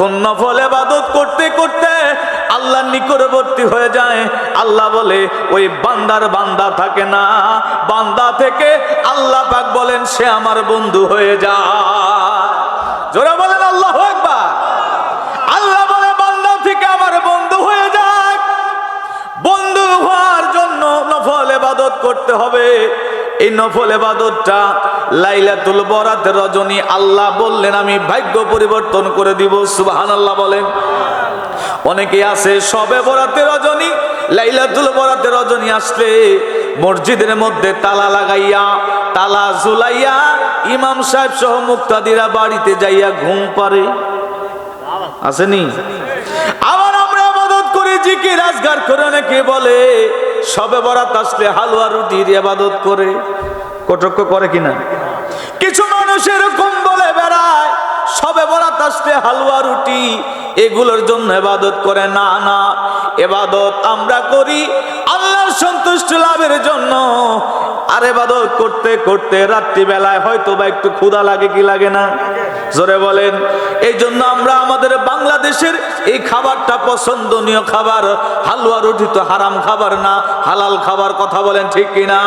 যখন নফল এবাদত করতে করতে আল্লাহ নিকটবর্তী হয়ে যায়। আল্লাহ বলে, ওই বান্দার বান্দা থাকে না। বান্দা থেকে আল্লাহ পাক বলেন, সে আমার বন্ধু হয়ে যায় জোরে বলেন, আল্লাহ একবার আল্লাহ বলে, বান্দা থেকে আমার বন্ধু হয়ে যাক। বন্ধু হওয়ার জন্য নফল এবাদত করতে হবে। এই নফল এবাদতটা লাইলাতুল বরাত রজনী আল্লাহ বললেন, আমি ভাগ্য পরিবর্তন করে দিব। সুবহান আল্লাহ বলেন। অনেকে আছে, সবে বরাতে রজনী, লাইলাতুল বরাতে রজনী আসলে মসজিদের মধ্যে তালা লাগাইয়া, তালা ঝুলাইয়া ইমাম সাহেব সহ মুক্তাদিরা বাড়িতে যাইয়া ঘুম পারে আসেনি? আবার আমরা আবাদত করি, জিকির রাজগার করে অনেকে বলে সবে বরাত আসলে হালুয়া রুটির এবাদত করে। কটক্ষ করে কিনা? কিছু মানুষ এরকম বলে বেড়ায়, সবে বরাত আসলে হালুয়া রুটি, এগুলোর জন্য এবাদত করে। না না এবাদত আমরা করি আল্লাহর সন্তুষ্ট লাভের জন্য। আর এবাদত করতে করতে রাত্রিবেলায় হয়তো বা একটু ক্ষুধা লাগে কি লাগে না? জোরে বলেন। এই জন্য আমরা আমাদের বাংলাদেশের এই খাবারটা পছন্দনীয় খাবার, হালুয়া রুটি তো হারাম খাবার না, হালাল খাবার কথা বলেন ঠিক কিনা?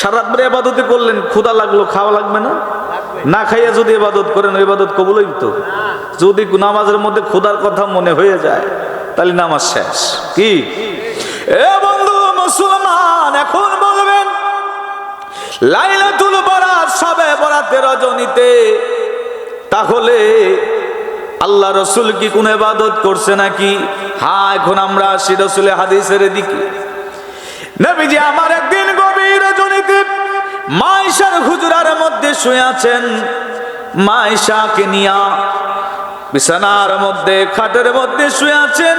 সারাত এবাদতে করলেন, ক্ষুধা লাগল, খাওয়া লাগবে না? না খাইয়া যদি এবাদত করেন, এবাদত কবুল তো? যদি নামাজের মধ্যে ক্ষুধার কথা মনে হয়ে যায়, তাহলে নামাজ শেষ। কি? মুসলমান এখন বলবেন, লাইলাতুল বরাত সবে বরাতে রজনীতে, তাহলে আল্লাহ রসুল কি কোন এবাদত করছে নাকি? হ্যাঁ এখন আমরা আসি রসুলে হাদিসের দিকে। নবীজি আমার একদিন গভীর রজনীতে মাইশার হুজুরার মধ্যে শুয়ে আছেন। মাইশাকে নিয়া বিছানার মধ্যে, খাটের মধ্যে শুয়ে আছেন।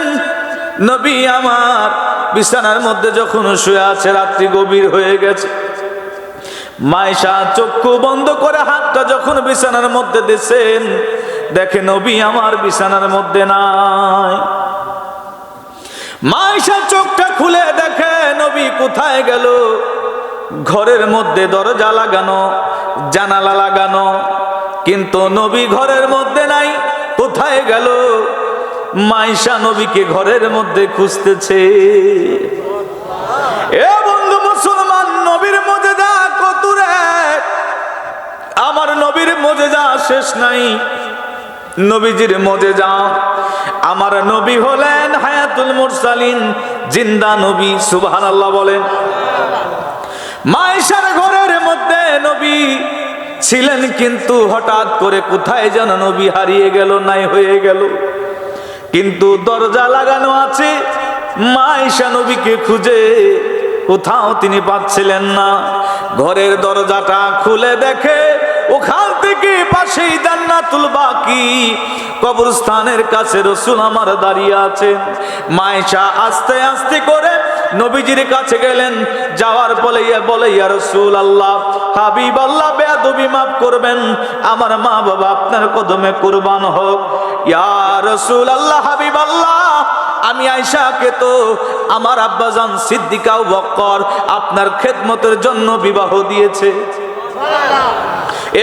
নবী আমার বিছানার মধ্যে যখন শুয়ে আছে, রাত্রি গভীর হয়ে গেছে। মাইশা চক্ষু বন্ধ করে হাতটা যখন বিছানার মধ্যে দিয়েছেন দেখে নবী আমার বিছানার মধ্যে নাই। মাইশা চোখটা খুলে দেখে নবী কোথায় গেল? ঘরের মধ্যে দরজা লাগানো, জানালা লাগানো, কিন্তু নবী ঘরের মধ্যে নাই, কোথায় গেল? মাইশা নবীকে ঘরের মধ্যে খুঁজতেছে। এ বন্ধু মুসলমান, নবীর যা কতুরে আমার নবীর মজে যা শেষ নাই। নবীজির মজে যা আমার নবী হলেন হায়াতুল মুরসালিন, জিন্দা নবী, সুবহানাল্লাহ বলেন। মায়েশার ঘরের মধ্যে নবী ছিলেন, কিন্তু হঠাৎ করে কোথায় যেন নবী হারিয়ে গেল, নাই হয়ে গেল। কিন্তু দরজা লাগানো আছে। মাইশা নবীকে খুঁজে কোথাও তিনি পাচ্ছিলেন না। ঘরের দরজাটা খুলে দেখে ওখান থেকে পাশেই জান্নাতুল বাকি। কবরস্থানের কাছে রসুল আমার দাঁড়িয়ে আছেন। মাইশা আস্তে আস্তে করে নবীজির কাছে গেলেন। যাওয়ার ইয়া বলে ইয়া রসুল আল্লাহ হাবিব আল্লাহ বেয়াদবি মাফ করবেন। আমার মা বাবা আপনার কদমে কুরবান হোক। রসুল আল্লাহ হাবিব আল্লাহ আমি আয়সাকে তো আমার আব্বাজান সিদ্দিকাও বক্কর আপনার খেদমতের জন্য বিবাহ দিয়েছে।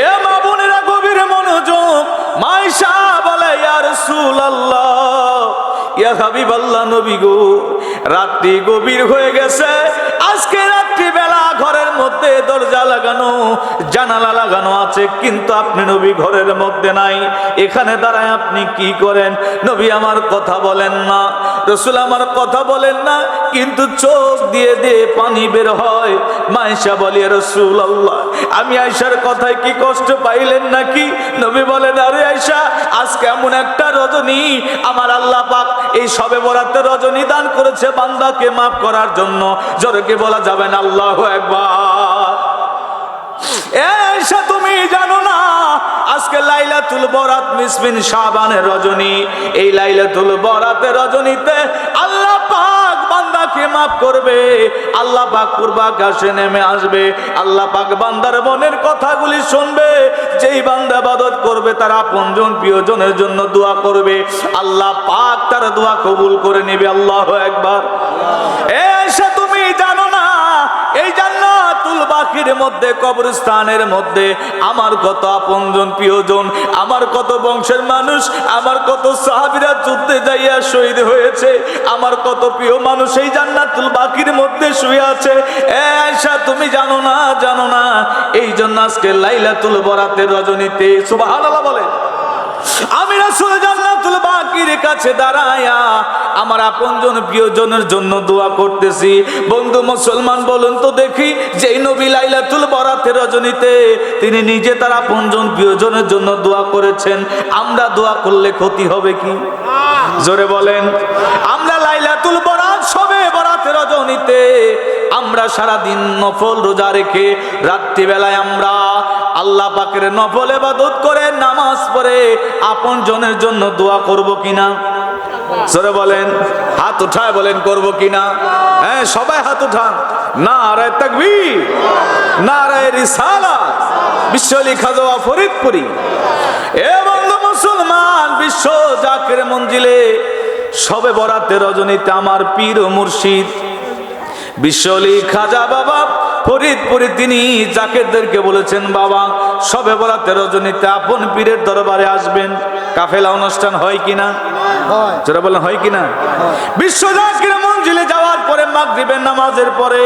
এ মা বোনেরা গভীর মনোযোগ মাইশা বলে ইয়া রাসূল আল্লাহ ইয়া হাবিব আল্লাহ নবী গো রাত্রি গভীর হয়ে গেছে ঘরের মধ্যে দরজা লাগানো, জানালা লাগানো আছে, কিন্তু আপনি নবী ঘরের মধ্যে নাই। এখানে দাঁড়ায় আপনি কি করেন? নবী আমার কথা বলেন না। রসুল আমার কথা বলেন না, কিন্তু চোখ দিয়ে দিয়ে পানি বের হয়। মাইশা বলে রসুল আল্লাহ আমি আয়সার কথায় কি কষ্ট পাইলেন নাকি? নবী বলেন, আরে আয়সা আজকে এমন একটা রজনী, আমার আল্লাহ পাক এই সবে বরাতে রজনী দান করেছে বান্দাকে মাফ করার জন্য। জোরকে বলা যাবে না? আল্লাহ একবার এসা তুমি জানো না, আজকে লাইলাতুল বরাত মিসবিন শাবানের রজনী। এই লাইলাতুল বরাতের রজনীতে আল্লাহ পাক বান্দাকে মাফ করবে, আল্লাহ পাক পূর্বাকাশে নেমে আসবে, আল্লাহ পাক বান্দার মনের কথাগুলি শুনবে, যেই বান্দা ইবাদত করবে তার আপনজন প্রিয়জনের জন্য দোয়া করবে, আল্লাহ পাক তার দোয়া কবুল করে নেবে, আল্লাহ একবার এসা মাটির মধ্যে, কবরস্থানের মধ্যে। আমার কত আপনজন প্রিয়জন, আমার কত বংশের মানুষ, আমার কত সাহাবিরা যুদ্ধে যাইয়া শহীদ হয়েছে, আমার কত প্রিয় মানুষ এই জান্নাতুল বাকির মধ্যে শুয়ে আছে। এসা তুমি জানো না জানো না এই জন্য আজকে লাইলাতুল বরাতের রজনীতে, সুবহানাল্লাহ বলে আমি রাসূল জান্নাতুল বাকির কাছে দাঁড়ায়া আমার আপনজন প্রিয়জনের জন্য দোয়া করতেছি। বন্ধু মুসলমান, বলুন তো দেখি, যেই নবী লাইলাতুল বরাতের রজনীতে তিনি নিজে তার আপনজন প্রিয়জনের জন্য দোয়া করেছেন, আমরা দোয়া করলে ক্ষতি হবে কি? জোরে বলেন, আমরা লাইলাতুল বরাত সবে বরাতের রজনীতে, আমরা সারা দিন নফল রোজা রেখে রাত্রিবেলায় আমরা আল্লাহ পাকের নফল এবাদত করে নামাজ পড়ে আপন জনের জন্য দোয়া করব কিনা? সরে বলেন, হাত উঠায় বলেন, করব কিনা? হ্যাঁ সবাই হাত উঠান। না রায় তাকবি না রায় রিসালাত বিশ্বলি খাজোয়া ফরিদপুরি। এ বন্ধু মুসলমান, বিশ্ব জাকের মঞ্জিলে সবে বরাতে রজনীতে আমার পীর ও মুর্শিদ বিশ্বলি খাজা বাবা ফরিদপুরে তিনি জাকেরদেরকে বলেছেন বাবা সবে বরাতে রজনীতে আপন পীরের দরবারে আসবেন। কাফেলা অনুষ্ঠান হয় কিনা? যারা বলেন হয় কিনা? বিশ্ব জাকির মঞ্জিলে যাওয়ার পরে মাগরিবের নামাজের পরে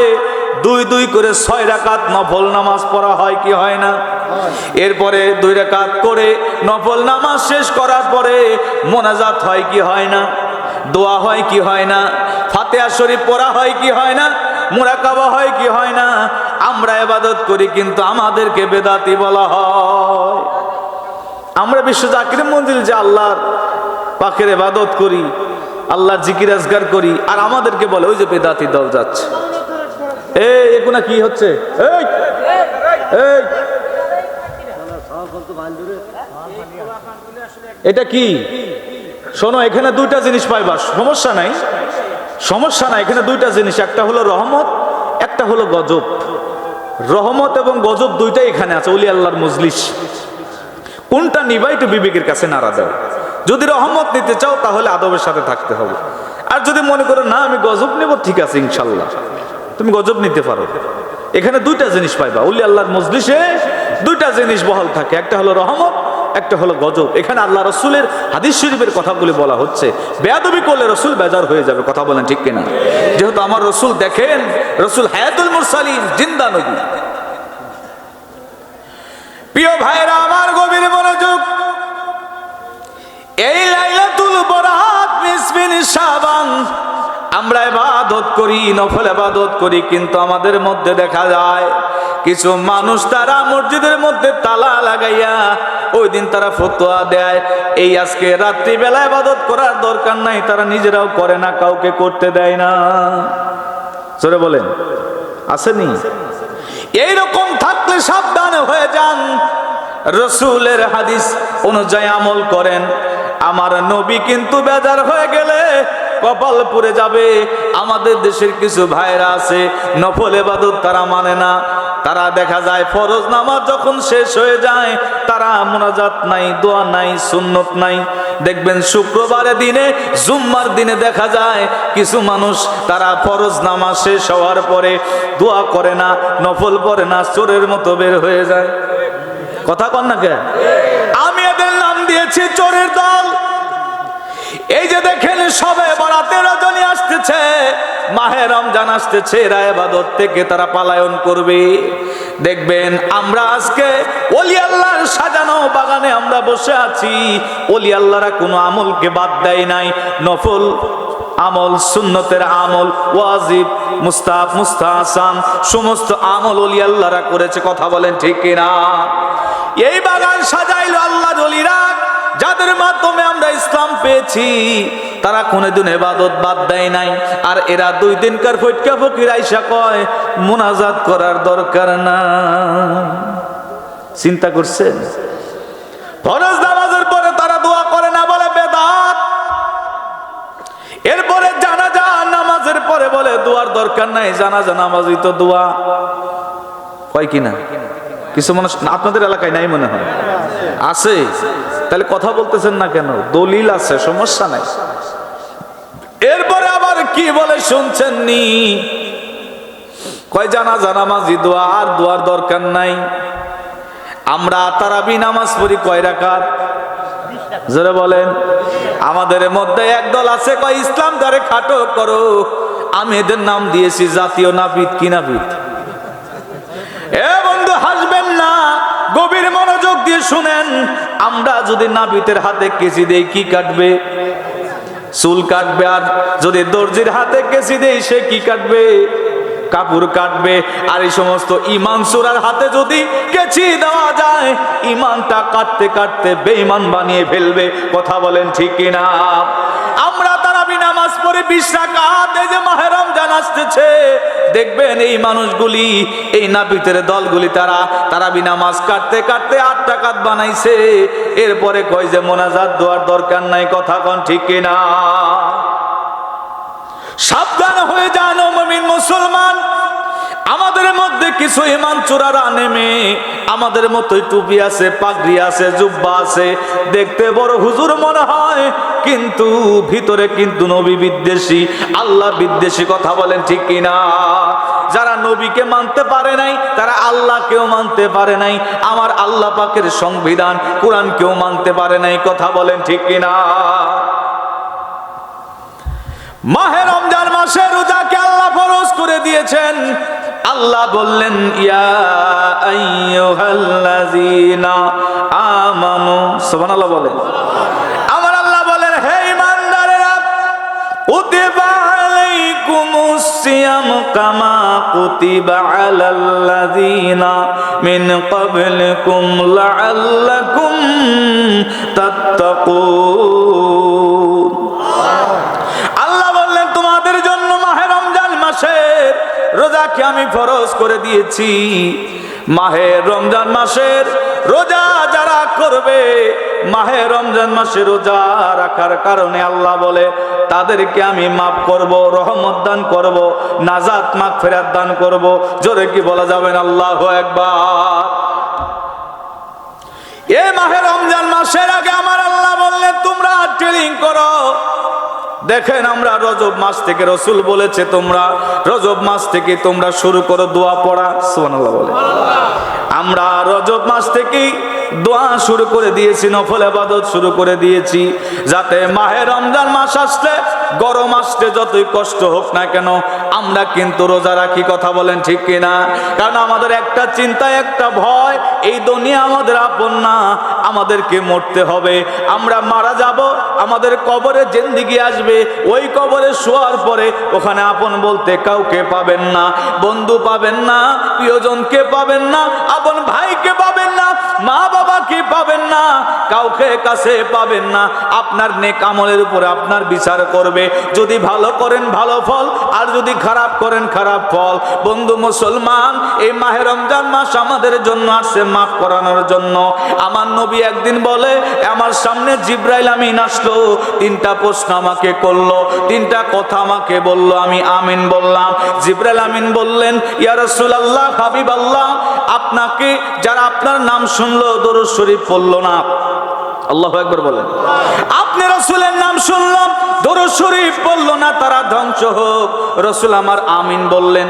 দুই দুই করে ছয় রাকাত নফল নামাজ পড়া হয় কি হয় না? এরপরে দুই রাকাত করে নফল নামাজ শেষ করার পরে মোনাজাত হয় কি হয় না? দোয়া হয় কি হয় না? ফাতেহা শরীফ পড়া হয় কি হয় না? মুরাকাবা হয় কি হয় না? আমরা এবাদত করি, কিন্তু আমাদেরকে বেদাতি বলা হয়। আমরা বিশ্ব জাকির মন্দির যে আল্লাহর পাখের এবাদত করি, আল্লাহর জিকির আজগার করি, আর আমাদেরকে বলে, ওই যে বেদাতি দল যাচ্ছে। এই এগুনা কি হচ্ছে? এটা কি? শোনো, এখানে দুইটা জিনিস পাইবা, সমস্যা নাই। সমস্যা না এখানে দুইটা জিনিস, একটা হলো রহমত, একটা হলো গজব। রহমত এবং গজব দুইটাই এখানে আছে অলি আল্লাহর মজলিস। কোনটা নিবা একটু বিবেকের কাছে নাড়া দাও। যদি রহমত নিতে চাও, তাহলে আদবের সাথে থাকতে হবে। আর যদি মনে করো, না, আমি গজব নেব, ঠিক আছে, ইনশাল্লাহ। তুমি গজব নিতে পারো। এখানে দুইটা জিনিস পাইবা উল্লি আল্লাহর মজলিসে দুইটা জিনিস বহাল থাকে, একটা হলো রহমত একটা হলো গজব। এখানে আল্লাহ রসুলের হাদিস শরীফের কথাগুলি বলা হচ্ছে। বেয়াদবি করলে রসুল বেজার হয়ে যাবে, কথা বলেন ঠিক কিনা? যেহেতু আমার রসুল দেখেন, রসুল হায়াতুল মুরসালিন, জিন্দা নবী। প্রিয় ভাইরা আমার গভীর মনোযোগ। এই লাইলাতুল বরাত, মিসবিন শাবান আমরা ইবাদত করি, নফল এবাদত করি, কিন্তু আমাদের মধ্যে দেখা যায়, কিছু মানুষ তারা মসজিদের মধ্যে তালা লাগাইয়া ওই দিন তারা ফতোয়া দেয়, এই আজকে রাত্রিবেলা ইবাদত করার দরকার নাই, তারা নিজেরাও করে না, কাউকে করতে দেয় না। সরে বলেন। আসেনি? এইরকম থাকলে সাবধান হয়ে যান। রসুলের হাদিস অনুযায়ী আমল করেন। আমার নবী কিন্তু বেজার হয়ে গেলে কপাল যাবে। আমাদের দেশের কিছু ভাইরা আছে, নফল এবাদত তারা মানে না। তারা দেখা যায় ফরজ নামাজ যখন শেষ হয়ে যায়, তারা মোনাজাত নাই, দোয়া নাই, সুন্নত নাই। দেখবেন শুক্রবারে দিনে, জুম্মার দিনে দেখা যায়, কিছু মানুষ তারা ফরজ নামাজ শেষ হওয়ার পরে দোয়া করে না, নফল পড়ে না, চোরের মতো বের হয়ে যায়। কথা কন না কে? আমি এদের নাম দিয়েছি, চোরের দল। এই যে দেখেন সবে বরাতে রজনী আসতেছে, মাহে রমজান আসতেছে, এরা এবাদত থেকে তারা পালায়ন করবে। দেখবেন আমরা আজকে অলি আল্লাহর সাজানো বাগানে আমরা বসে আছি অলি আল্লাহরা কোনো আমলকে বাদ দেয় নাই, নফল আমল, সুন্নতের আমল, ওয়াজিব মুস্তাব মুস্তাহাসান সমস্ত আমল অলি আল্লাহরা করেছে, কথা বলেন ঠিক কিনা? এই বাগান সাজাইলো ইসলাম পেয়েছি, তারা কোনোদিন এবাদত বাদ দেয় নাই। আর এরা দুই দিনকার ফটকা ফকির আইসা কয়, মোনাজাত করার দরকার না। চিন্তা করছেন? পরে তারা দোয়া করে না বলে এরপরে নামাজের পরে বলে দরকার নাই নামাজই তো কয় কিনা? আপনাদের এলাকায় নাই মনে হয়? আছে? তাহলে কথা বলতেছেন না কেন? দলিল আছে, সমস্যা নাই। এরপরে আবার কি বলে শুনছেন নি? কয় জানা জানামাজি দোয়া, আর দোয়ার দরকার নাই। আমরা তারাবি নামাজ পড়ি কয় রাকাত? জোরে বলেন। আমাদের মধ্যে একদল আছে, কয়, ইসলাম ধরে খাটো করো। আমি এদের নাম দিয়েছি, জাতীয় নাপিত কি নাপিত এ বন্ধু, হাসবেন না। গভীর মনোযোগ দিয়ে শুনেন। আমরা যদি নাপিতের হাতে কেচি দেই, কি কাটবে? চুল কাটবে আর যদি দর্জির হাতে কেচি দেই, সে কি কাটবে? কাপড় কাটবে। আর এই সমস্ত ইমান সুরার হাতে যদি কেচি দেওয়া যায়, ইমানটা কাটতে কাটতে বেঈমান বানিয়ে ফেলবে। কথা বলেন ঠিক কিনা? নামাজ পড়ে বিশ রাকাত এই যে মাহে রমজান আসতেছে, দেখবেন এই মানুষগুলি, এই নাপিতের দলগুলি তারা তারাবি নামাজ কাটতে কাটতে আট টাকাত বানাইছে। এরপরে কয় যে মোনাজাত দোয়ার দরকার নাই, কথা কন ঠিক কিনা? সাবধান হয়ে যান মুমিন মুসলমান। আমাদের মধ্যে কিছু ইমান চোরারা নেমে, আমাদের মতোই টুপি আছে, পাগড়ি আছে, জুব্বা আছে। দেখতে বড় হুজুর মনে হয় কিন্তু ভিতরে কিন্তু নবী বিদ্বেষী, আল্লাহ বিদ্বেষী কথা বলেন, ঠিক কিনা যারা নবীকে মানতে পারে নাই, তারা আল্লাহকেও মানতে পারে নাই, আমার আল্লাহ পাকের সংবিধান কোরআন কেউ মানতে পারে নাই, কথা বলেন, ঠিক কিনা মাহে রমজান মাসে রোজাকে আল্লাহ ফরজ করে দিয়েছেন। আল্লাহ বললেন, ইয়া আমানু, সুবহানাল্লাহ বলেন। সিয়াম কামা কুতিবা আলাল্লাযীনা মিন ক্বাবলিকুম লাআল্লাকুম তাত্তাকুন। আল্লাহ বললেন, তোমাদের জন্য মাহে রমজান মাসের রোজাকে আমি ফরজ করে দিয়েছি। মাহে রমজান মাসের রোজা যারা করবে, মাহে রমজান মাসে রোজা রাখার কারণে আল্লাহ বলে তাদেরকে আমি মাফ করব, রহমত দান করব, নাজাত মাফ ফেরাত দান করব। জোরে কি বলা যাবেন আল্লাহ একবার এ মাহে রমজান মাসের আগে আমার আল্লাহ বললেন, তোমরা ট্রেনিং করো। দেখেন আমরা রজব মাস থেকে রসুল বলেছে তোমরা, রজব মাস থেকে তোমরা শুরু করো দোয়া পড়া। সুবহানাল্লাহ বলে। আমরা রজব মাস থেকেই দোয়া শুরু করে দিয়েছি, নফল আবাদত শুরু করে দিয়েছি, যাতে মাহে রমজান মাস আসলে, গরম আসতে যতই কষ্ট হোক না কেন, আমরা কিন্তু রোজা রাখি, কথা বলেন ঠিক কিনা? কারণ আমাদের একটা চিন্তা, একটা ভয়, এই দুনিয়া আমাদের আপন না, আমাদেরকে মরতে হবে। আমরা মারা যাব, আমাদের কবরে জেন্দিগি আসবে, ওই কবরে শোয়ার পরে ওখানে আপন বলতে কাউকে পাবেন না, বন্ধু পাবেন না, প্রিয়জনকে পাবেন না, আপন ভাইকে পাবেন মা বাবাকে পাবেন না, কাউকে কাছে পাবেন না। আপনার নেক আমলের উপরে আপনার বিচার করবে। যদি ভালো করেন, ভালো ফল, আর যদি খারাপ করেন, খারাপ ফল। বন্ধু মুসলমান, এই মাহে রমজান মাস আমাদের জন্য আসছে মাফ করানোর জন্য। আমার নবী একদিন বলে, আমার সামনে জিব্রাইল আমিন আসলো। তিনটা প্রশ্ন আমাকে করল। তিনটা কথা আমাকে বলল। আমি আমিন বললাম। জিব্রাইল আমিন বললেন, ইয়া রাসূলুল্লাহ হাবিব আল্লাহ আপনাকে যারা আপনার নাম শুনলো দরুদ শরীফ পড়ল না। আল্লাহ একবার বলেন। আপনি রসুলের নাম শুনলাম, দরুদ শরীফ পড়ল না, তারা ধ্বংস হোক। রসুল আমার আমিন বললেন।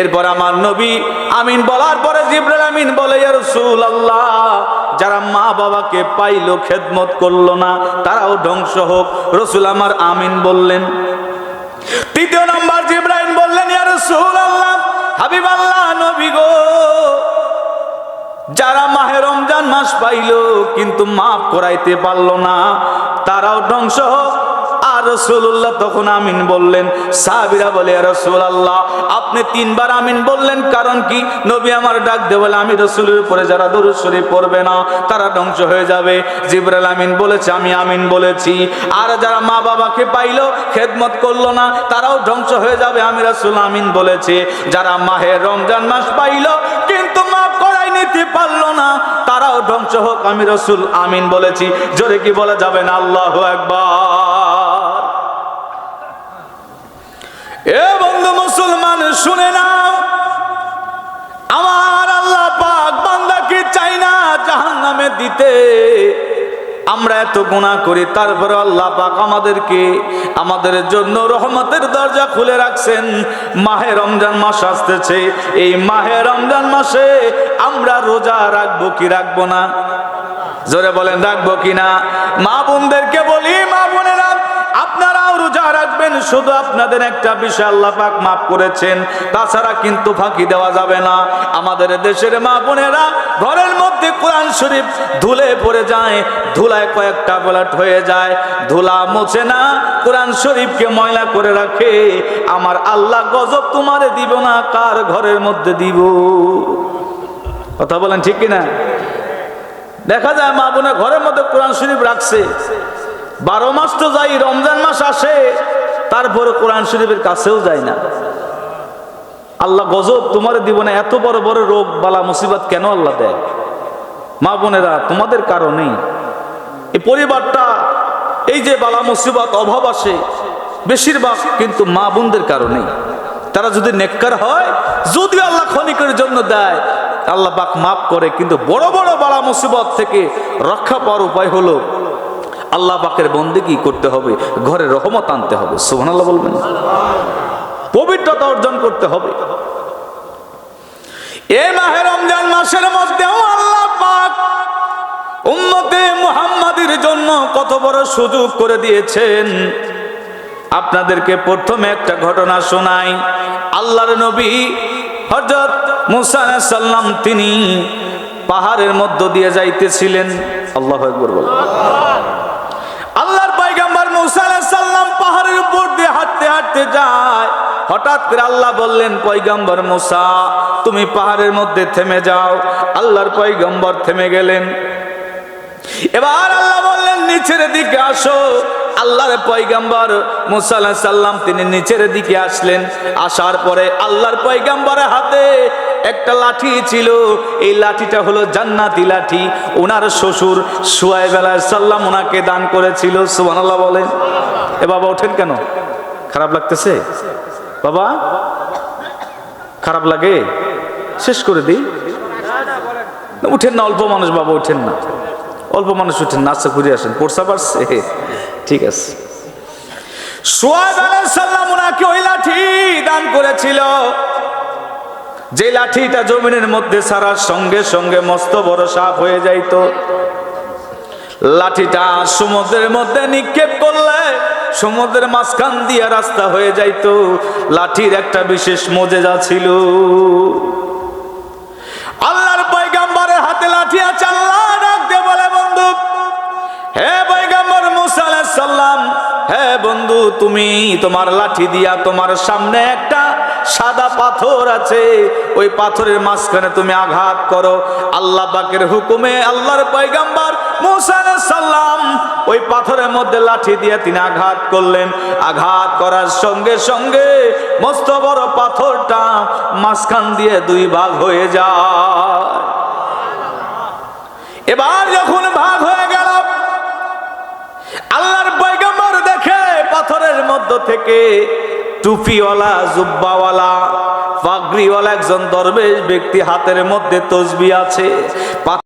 এরপর আমার নবী আমিন বলার পরে জিব্রাইল আমিন বলে রসুল আল্লাহ যারা মা বাবাকে পাইলো, খেদমত করল না, তারাও ধ্বংস হোক। রসুল আমার আমিন বললেন। তৃতীয় নম্বর জিব্রাইল বললেন, ইয়া রসুল আল্লাহ হাবিব আল্লাহ নবী গো যারা মাহে রমজান মাস পাইলো, কিন্তু মাফ করাইতে পারল না, তারাও ধ্বংস আর রসুল্লাহ তখন আমিন বললেন বলে রসুল আল্লাহ আপনি তিনবার আমিন বললেন, কারণ কি? নবী আমার ডাক বলে, আমি যারা না, তারা ধ্বংস হয়ে যাবে। জিবরাল আমিন বলেছে, আমি আমিন বলেছি। আর যারা মা বাবাকে পাইলো, খেদমত করল না, তারাও ধ্বংস হয়ে যাবে, আমি রসুল আমিন বলেছি। যারা মাহে রমজান মাস পাইলো তারাও ধ্বংস হোক, আমি রসুল, আমিন বলেছি। জোরে কি বলা যাবে না? আল্লাহ একবার এ বন্ধু মুসলমান, শুনে নাও। আমার আল্লাহ পাক বান্দা কি চাই না জাহান্নামে দিতে? আমার এত গুণা করি তারপরে আল্লাহ পাক আমাদেরকে আমাদের জন্য রহমতের দরজা খুলে রাখছেন। মাহে রমজান মাস আসতেছে, এই মাহে রমজান মাসে আমরা রোজা রাখব কি রাখব না? জোরে বলেন, রাখব কিনা মা বোনদেরকে বলি, মা শুধু আপনাদের একটা বিষয় আল্লাহ পাক মাফ করেছেন, তাছাড়া কিন্তু ফাঁকি দেওয়া যাবে না। আমাদের দেশের মা বোনেরা ঘরের মধ্যে কোরআন শরীফ ধুলে পড়ে যায়, ধুলায় কয়েকটা ব্লাট হয়ে যায়, ধুলা মোছে না, কোরআন শরীফকে ময়লা করে রাখে। আমার আল্লাহ গজব তোমারে দিব না, কার ঘরের মধ্যে দিব? কথা বলেন ঠিক কিনা? দেখা যায় মা বোনের ঘরের মধ্যে কোরআন শরীফ রাখছে। বারো মাস তো যাই, রমজান মাস আসে তারপরে কোরআন শরীফের কাছেও যায় না। আল্লাহ গজব তোমার দিব না এত বড় বড় রোগ, বালা, মুসিবত কেন আল্লাহ দেয়? মা বোনেরা, তোমাদের কারণেই এই পরিবারটা, এই যে বালা, মুসিবত, অভাব আসে, বেশিরভাগ কিন্তু মা বোনদের কারণেই তারা যদি নেককার হয়, যদি আল্লাহ ক্ষণিকের জন্য দেয়, আল্লাহ পাক মাফ করে। কিন্তু বড় বড় বালা, মুসিবত থেকে রক্ষা পাওয়ার উপায় হলো আল্লাহ পাকের বন্দেগী করতে হবে? ঘরে রহমত আনতে হবে। সুবহানাল্লাহ বলবেন। পবিত্রতা অর্জন করতে হবে। এ মাহে রমজান মাসের মধ্যেও আল্লাহ পাক উম্মতে মুহাম্মাদের জন্য কত বড় সুযোগ করে দিয়েছেন। আপনাদেরকে প্রথমে একটা ঘটনা শোনাই। আল্লাহর নবী হযরত মুসা সালাম তিনি পাহাড়ের মধ্য দিয়ে যাইতেছিলেন। আল্লাহু আকবার বল আল্লাহর পয়গম্বর মুসা আলাইহিস সালাম পাহাড়ের উপর দিয়ে হাঁটতে যায়। হঠাৎ করে আল্লাহ বললেন, পয়গম্বর মুসা, তুমি পাহাড়ের মধ্যে থেমে যাও। আল্লাহর পয়গম্বর থেমে গেলেন। এবার আল্লাহ বললেন, নিচের দিকে আসো। আল্লাহর পয়গাম্বর মুসা আলাইহিস সাল্লাম তিনি নিচের দিকে আসলেন। আসার পরে আল্লাহর পয়গাম্বরের হাতে একটা লাঠি ছিল। এই লাঠিটা হলো জান্নাতি লাঠি। ওনার শ্বশুর সুয়াইব আলাইহিস সাল্লাম ওনাকে দান করেছিল। সুবহানাল্লাহ বলেন। এ বাবা, ওঠেন কেন? খারাপ লাগতেছে? বাবা, খারাপ লাগে? শেষ করে দিই। উঠেন না, অল্প মানুষ বাবা, উঠেন না। অল্প মানুষ উঠেন না আচ্ছা ঘুরে আসেন। পড়সা পারছে ঠিক আছে। ওই লাঠি দান করেছিল। যে লাঠিটা জমিনের মধ্যে সারার সঙ্গে সঙ্গে মস্ত হয়ে যাইতো। লাঠিটা সমুদ্রের মধ্যে নিক্ষেপ করলে সমুদ্রের মাঝখান দিয়ে রাস্তা হয়ে যাইতো। লাঠির একটা বিশেষ মজেজা ছিল। আল্লাহর পয়গাম্বরের হাতে লাঠি আছে, আল্লাহ ডাক দিয়ে বলে, বন্ধু, হে পয়গাম্বর মুসা সালাম, হে বন্ধু, তুমি তোমার লাঠি দিয়া তোমার সামনে একটা সাদা পাথর আছে। ওই পাথরের মাঝখানে তুমি আঘাত করো। আল্লাহ পাকের হুকুমে আল্লাহর পয়গাম্বর ওই পাথরের মধ্যে লাঠি দিয়ে তিনি আঘাত করলেন। আঘাত করার সঙ্গে সঙ্গে মস্ত বড় পাথরটা মাঝখান দিয়ে দুই ভাগ হয়ে যায়। এবার যখন ভাগ হয়ে গেল, আল্লাহর দেখে পাথরের মধ্য থেকে টুপিওয়ালা, জুব্বাওয়ালা পাগড়িওয়ালা একজন দরবেশ ব্যক্তি হাতের মধ্যে তসবি আছে।